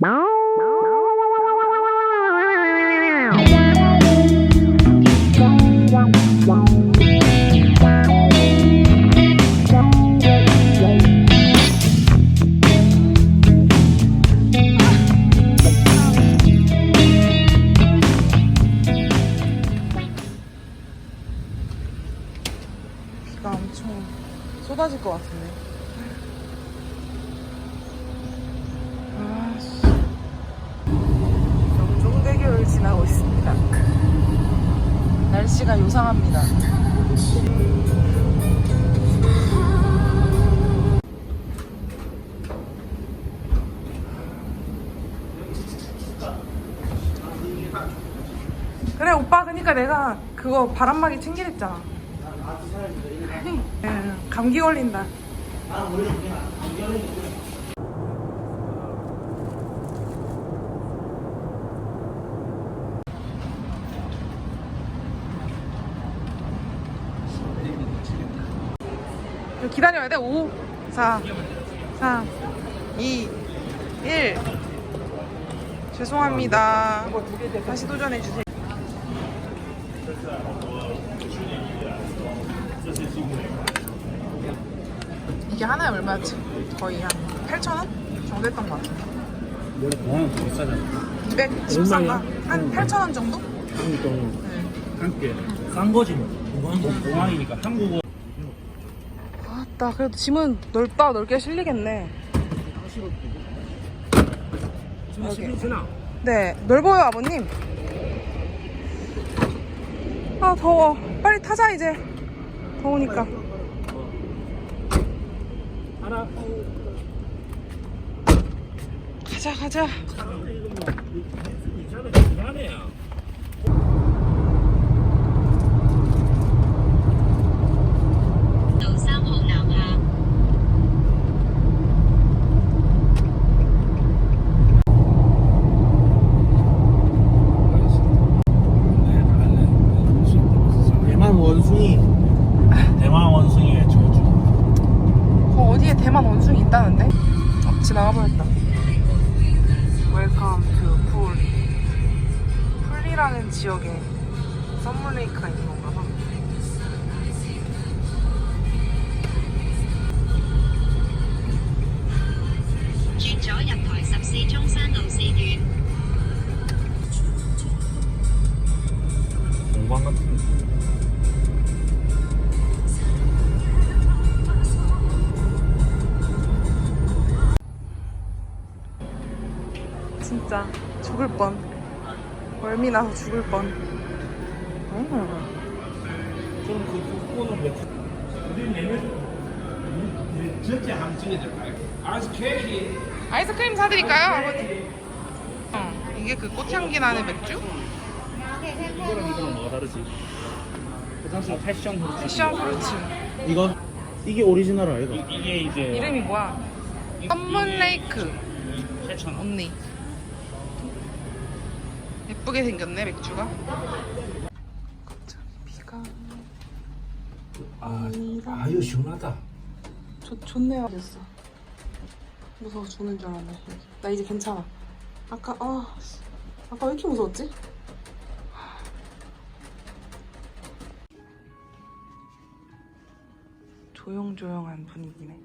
비 그래 오빠 그러니까 내가 그거 바람막이 챙기랬잖아. 응, 감기 걸린다. 기다려야 돼. 5, 4, 3, 2, 1. 죄송합니다. 다시 도전해 주세요. 이게 하나에 얼마였지? 거의 한 8,000원 정도 했던 것 같은데. 원래 공항은 더 비싸잖아. 214인가? 얼마야? 한 응. 8,000원 정도? 한국도 네. 함께 싼 거지 뭐. 공항 공항이니까 한국어. 아따, 그래도 짐은 넓다. 넓게 실리겠네. 여기. 지나. 네, 넓어요, 아버님. 아, 더워. 빨리 타자, 이제. 더우니까. 하나. 가자, 가자. 이차는 중간에야. 죽을 뻔. 멀미 나서 죽을 뻔. 음. 그? 우리 내면? 알아서 케이크. 아이스크림 사드릴까요, 아버지? 어, 이게 그 꽃향기 나는 맥주? 이거랑 이거랑 뭐가 다르지? 화장실 패션 그렇지. 패션 프루츠. 이건 이게 오리지널 아이가? 이게 이제 이름이 뭐야? 썸문레이크 8,000원. 언니. 예쁘게 생겼네 맥주가. 갑자기 비가 아, 아 이거 시원하다. 좋 좋네요. 됐어. 무서워 죽는 줄 알았네. 나 이제 괜찮아. 아까 아 씨. 아까 왜 이렇게 무서웠지? 조용조용한 분위기네.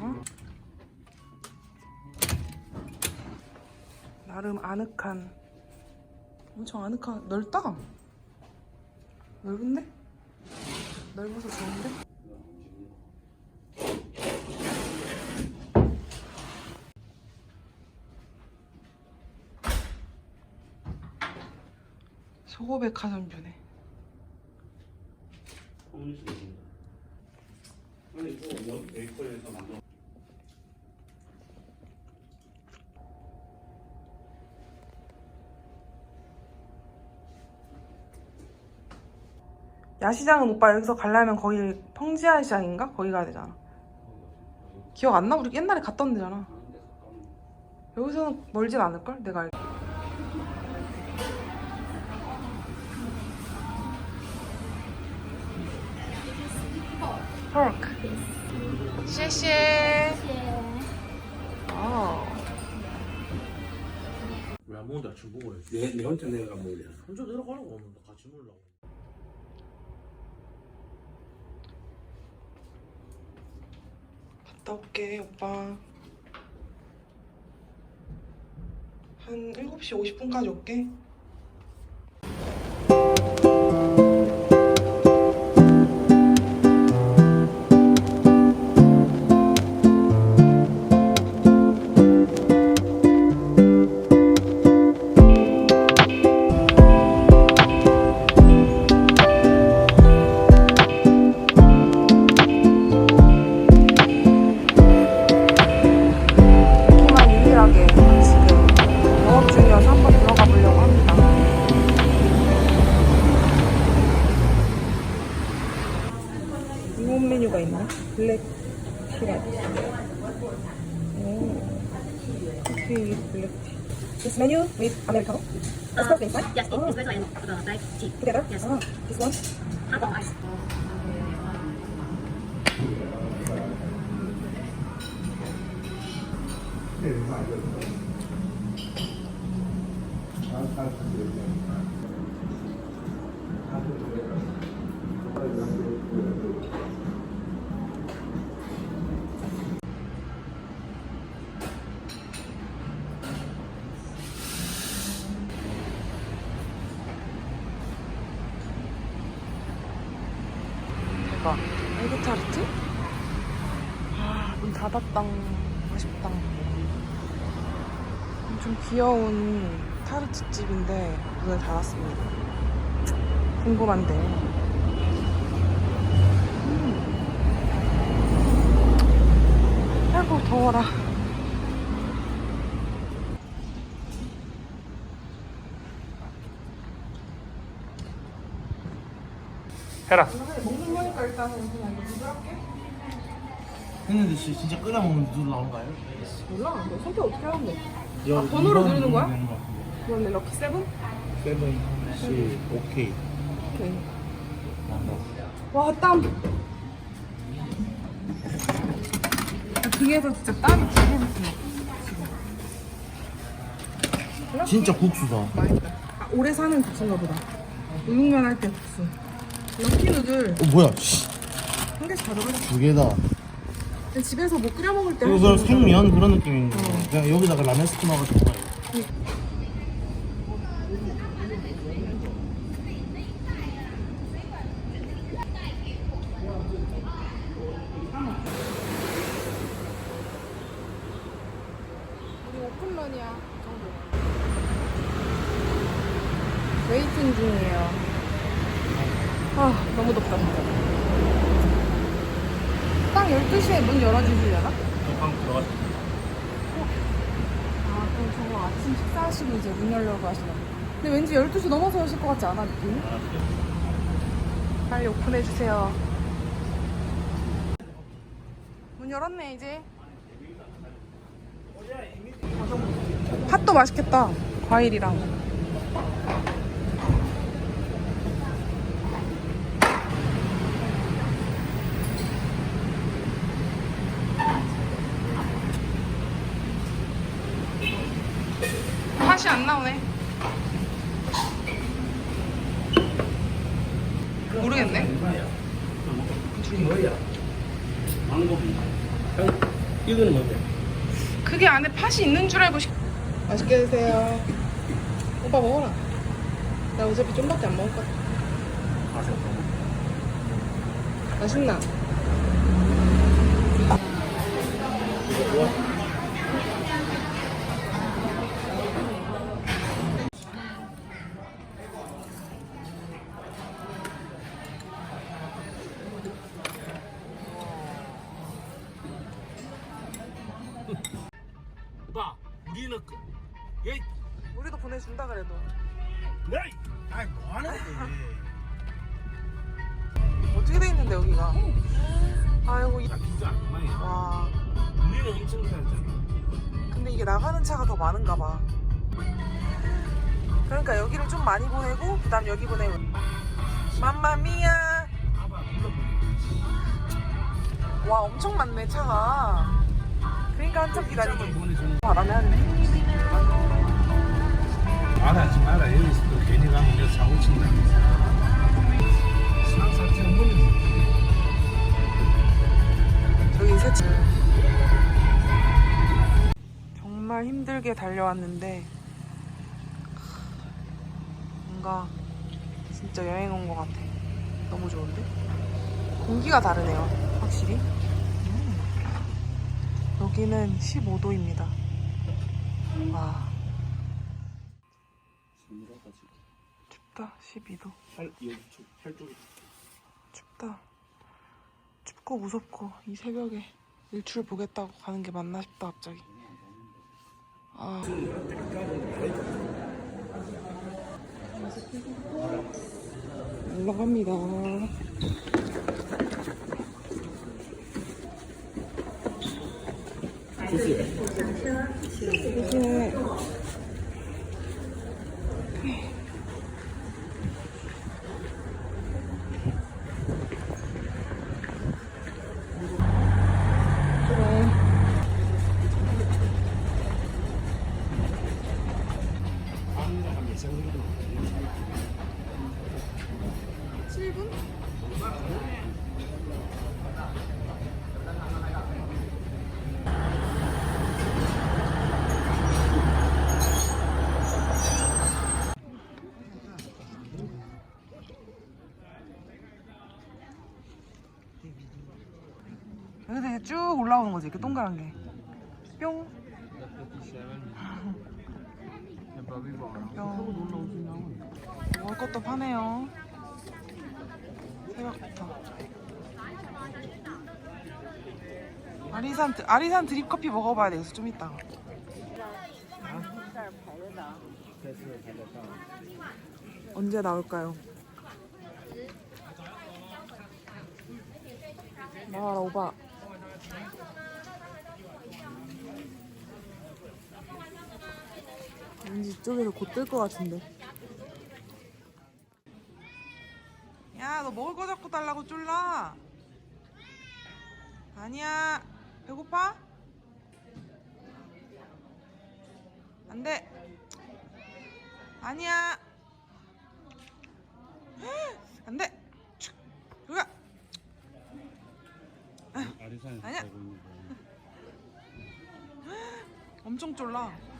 어? 나름 아늑한 엄청 아늑한 넓다 넓은데? 넓어서 좋은데? 소고백화점 주네 야시장은 오빠 여기서 가려면 거기 펑지아 시장인가? 거기 가야 되잖아. 기억 안 나? 우리 옛날에 갔던 데잖아. 여기서는 멀진 않을걸? 내가 알기. pork. 谢谢. 어. 안 먹는데 아침 먹으래. 내, 내 혼자 내가 먹으려. 혼자 내려가라고 같이 먹으려고. 갔다 올게 오빠. 한 7시 50분까지 올게 With Americano? Espresso inside? Yes, Oh. espresso and uh, black tea. Together? Yes. Ah, this one? Half of ice. 대 박. 타르트? 아, 문 닫았당. 아쉽다. 좀 귀여운 타르트 집인데 문을 닫았습니다. 궁금한데. 음. 아이고, 더워라. 해라. 먹는 거니까 일단은 그냥 누구할게? 했는데 씨, 진짜 끓여 먹으면 누르 나온가요? 몰라. 너 선택 어떻게 하는데? 여, 아, 번호로 이번 누르는 거야? 되는 것 같은데. 그런데 럭키 세븐? 세븐, 씨, 오케이. 오케이. 나온다. 와, 땀. 야, 등에서 진짜 땀이 흐르네. 진짜 국수다. 맛있다. 아, 오래 사는 국수인가 보다. 우육면 할 때 국수. 럭키 누들 어, 뭐야, 씨. 한 개씩 가져가자. 두 개다. 근데 집에서 뭐 끓여 먹을 때. 이거 그냥 생면 그런 느낌인 거. 어. 그냥 여기다가 라면 스프 넣어가지고 먹어요. 우리 오픈런이야. 웨이팅 중이에요. 아, 너무 덥다, 진짜. 딱 12시에 문 열어주시려나? 방 들어갔다. 아, 그럼 저거 아침 식사하시고 이제 근데 왠지 12시 넘어서 오실 것 같지 않아, 느낌이? 빨리 오픈해주세요. 문 열었네, 이제. 팥도 맛있겠다. 과일이랑. 팥이 안 나오네. 이거는 뭔데? 팥이 있는 줄 알고 시... 맛있게 드세요. 오빠 먹어라. 나 어차피 좀밖에 안 먹을 거야. 맛있나? 그러니까 여기를 좀 많이 보내고 그 다음 여기 보내고 맘마미야. 와 엄청 많네 차가 그러니까 한참 보내주는. 바람에 하네 사고 친다. 상사처럼 물리. 저기 새치 정말 힘들게 달려왔는데 뭔가 진짜 여행 온 것 같아 너무 좋은데 공기가 다르네요 확실히 음. 여기는 15도입니다 와 춥다 12도 팔 여기 쪽, 팔 쪽에 춥다. 춥고 무섭고 이 새벽에 일출 보겠다고 가는 게 맞나 싶다 갑자기. 아. 올라갑니다. 이제 쭉 올라오는 거지, 이렇게 동그란 게. 뿅. 뿅. 먹을 것도 파네요. 새벽부터. 아리산, 드- 아리산 드립 커피 먹어봐야 되겠어, 좀 이따가. 언제 나올까요? 나와라, 오바. 왠지 이쪽에서 곧 뜰 것 같은데. 야, 너 먹을 거 잡고 달라고 쫄라. 아니야. 배고파? 안 돼. 아니야. 안 돼. 아리산에서 아니야. 엄청 쫄라.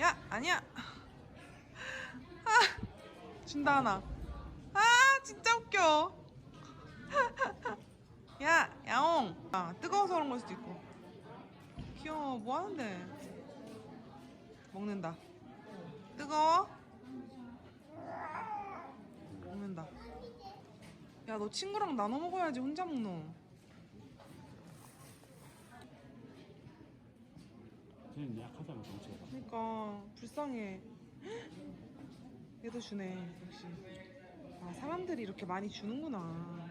야, 아니야. 아, 준다 하나. 아, 진짜 웃겨. 야, 야옹. 아, 뜨거워서 그런 걸 수도 있고. 귀여워. 뭐 하는데? 먹는다. 뜨거워? 먹는다. 야, 너 친구랑 나눠 먹어야지. 혼자 먹노. 쟤는 약하잖아 덩치가. 그러니까 불쌍해. 얘도 주네 역시. 아 사람들이 이렇게 많이 주는구나.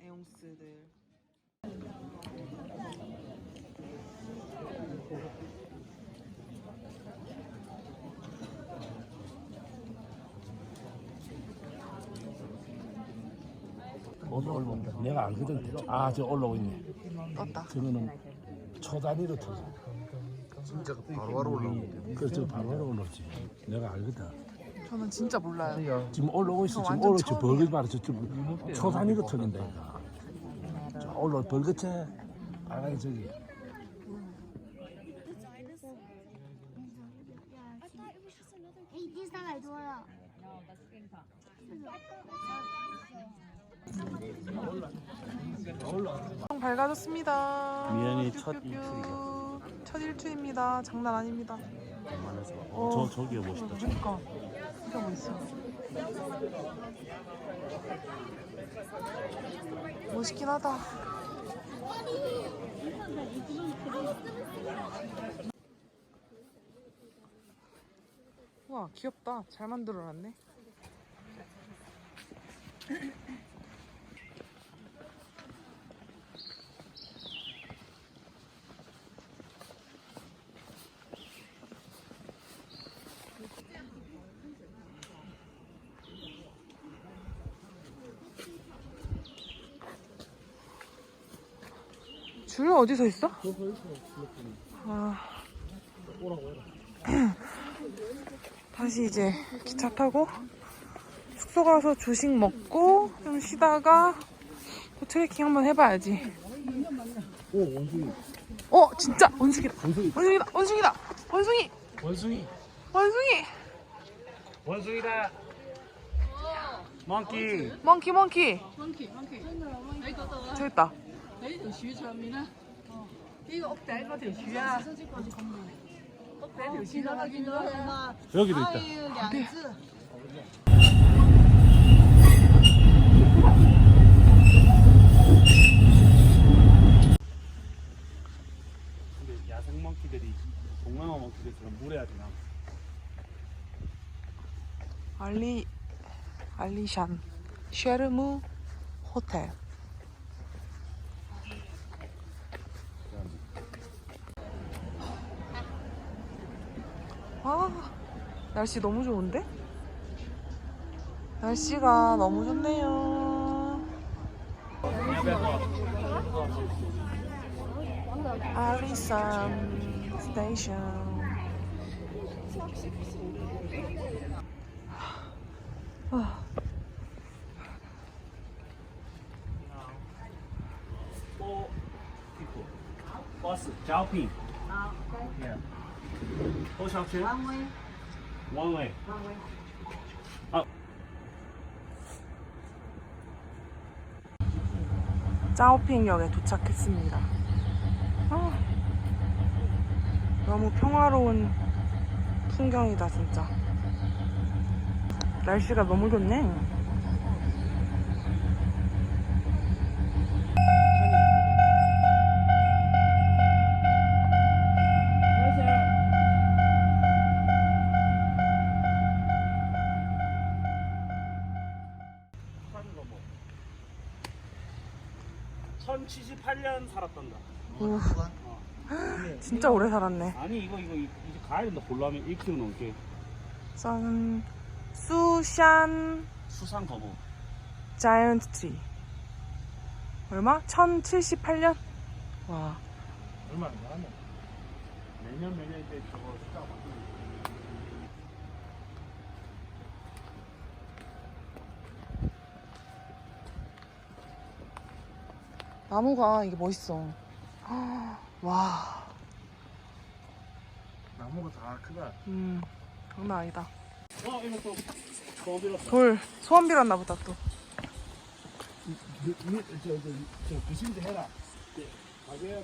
에옹스들. 어디 올라온다. 내가 알거든. 아, 저 올라오고 있네. 떴다. 저거는 초 단위로 터져. 진짜 바로바로 올라오는데. 그저 바로 올라오지. 내가 알거든. 저는 진짜 몰라요. 지금 올라오고 있어. 저 지금 완전 올라 저 처음이야. 벌겋 말이저 지금 초 단위로 터진다. 이거. 저 올라 벌겋지. 아니 저기. 밝아졌습니다. 미연이 첫 뾰뾰뾰. 일출이죠. 첫 일출입니다. 장난 아닙니다. 만에서. 어. 저 저기가 멋있다. 저. 그러니까 진짜 멋있어. 멋있긴 하다. 우와 귀엽다. 잘 만들어놨네. 줄 어디서 있어? 아. 다 다시 이제 기차 타고 숙소 가서 조식 먹고 좀 쉬다가 또 트레킹 한번 해봐야지. 오 원숭이 어 진짜 원숭이다. 원숭이 원숭이다. 원숭이다. 원숭이. 원숭이 원숭이. 원숭이다 멍키 멍키 멍키. 저기 있다. 喺條柱上面咧，呢個屋頂嗰條柱啊，屋頂條柱啦，見到啦。 여기도 있다 근데 야생 멍키들이 동남아 멍키들처럼 물에 하진 않아 알리 알리샨 쉐르무 호텔. 아 날씨 너무 좋은데? 날씨가 너무 좋네요. 아리산 스테이션. 아. Zhaoping. Yeah. 多少钱？王威。王威。王威。짜오핑역에 도착했습니다. 아, 너무 평화로운 풍경이다 진짜. 날씨가 너무 좋네. 오래 살았네. 아니 이거 이거 이제 가야 된다. 볼라면 1km 넘게. 선 수샨 수상 거부. 자이언트 트리. 얼마? 1078년? 와, 얼마 안 나네. 매년 매년 때 저거 숫자 바뀌는 나무가 이게 멋있어. 와, 나무가 다 크다. 음, 장난 아니다. 어 이거 또 처음 들었어. 돌 소원 빌었나 보다 또. 저저 부심도 해라. 가게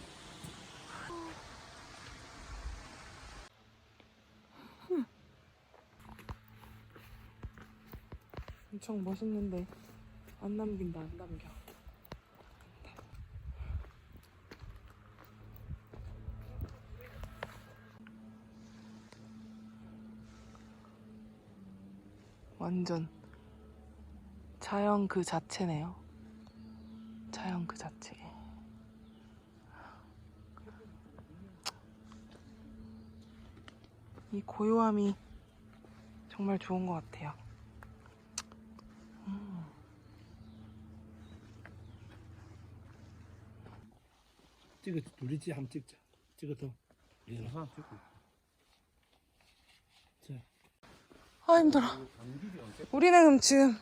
엄청 멋있는데 안 남긴다 안 남겨. 완전 자연 그 자체네요. 자연 그 자체. 이 고요함이 정말 좋은 것 같아요. 찍어 둘이지 한번 찍자. 찍어서. 얘는 하나 찍고. 아 힘들어. 우리는 그럼 지금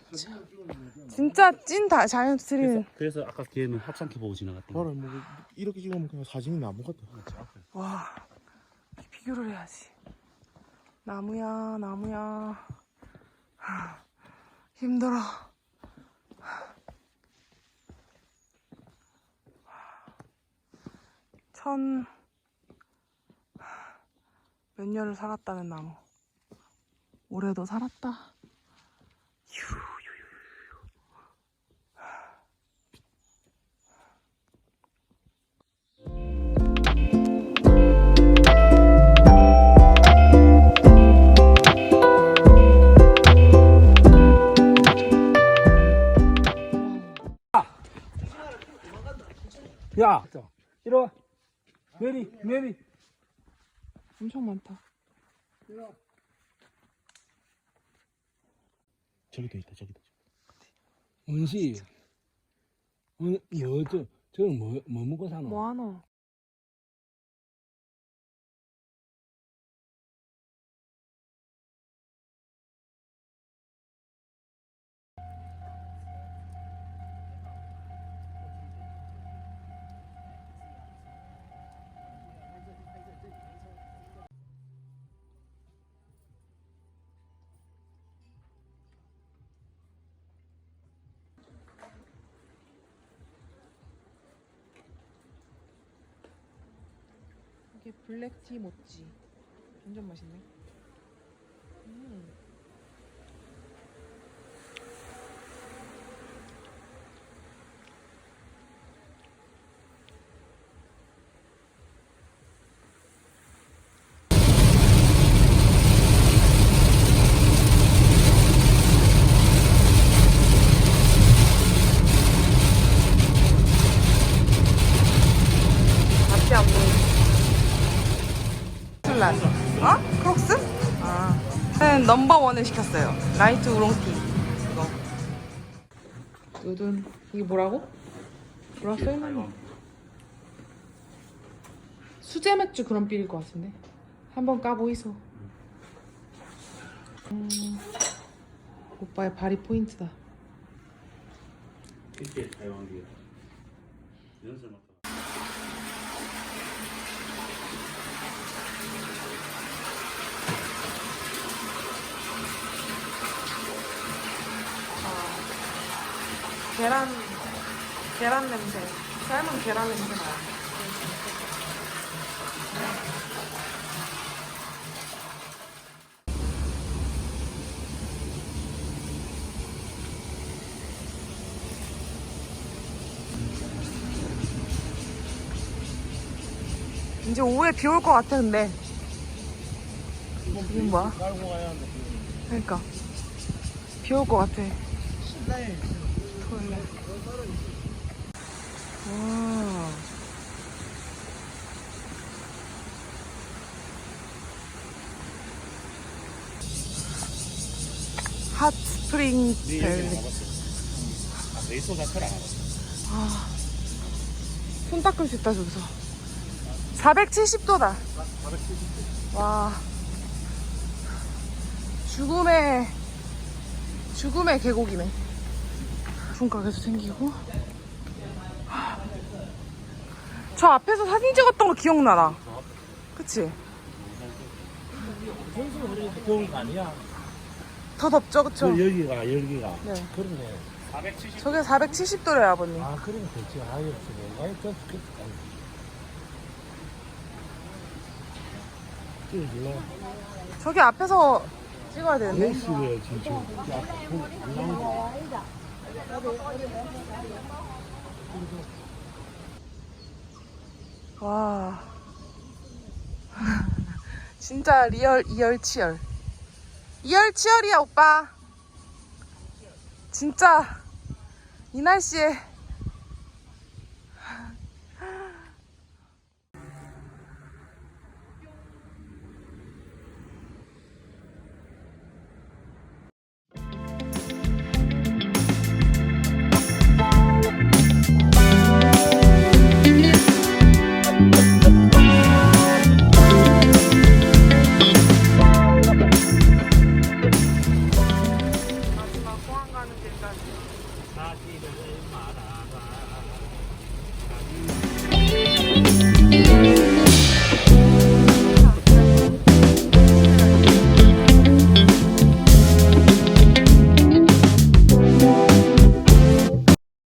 진짜 찐다 자이언트 트리는 그래서 아까 걔는 하찮게 보고 지나갔던 거. 뭐 이렇게 찍으면 그냥 사진이 나무 같아. 와 비교를 해야지. 나무야 나무야 하, 힘들어. 천몇 년을 살았다는 나무. 올해도 살았다. 야, 이리 와. 메리, 메리. 엄청 많다. 저기도 있다, 저기도. 원시 어, 뭐저 저건 뭐, 뭐 먹고 사노? 뭐하노? 블랙티 모찌. 완전 맛있네. 넘버원을 시켰어요. 라이트 우롱티. 이거. 두둔. 이게 뭐라고? 뭐라 써있나네. 수제 맥주 그런 삘일 것 같은데. 한번 까보이소. 음, 오빠의 발이 포인트다. 이렇게 사용한 게 연습 맡 계란 계란 냄새 삶은 계란 냄새 나요. 이제 오후에 비 올 것 같아 근데 이건 뭐야? 그러니까 비 올 것 같아. 토요 일날. 와. 핫 스프링 밸리. 아, 레이소 자체를 안 알았어. 손 닦을 수 있다 저기서. 470도다. 와. 죽음의 죽음의 계곡이네. 분가 계속 생기고. 저 앞에서 사진 찍었던 거 기억나나? 그치? 좋은 거 아니야? 더 덥죠, 그쵸? 그 여기가 여기가 네. 그런데 저게 470도래요, 아버님. 아 그러면 되지 아예 없어 아예 찍어줄래? 저기 앞에서 찍어야 되는데. 예술이야 진짜 야, 그, 올라오고. 와. 진짜 리얼 이열치열. 이열치열이야, 오빠. 진짜 이 날씨에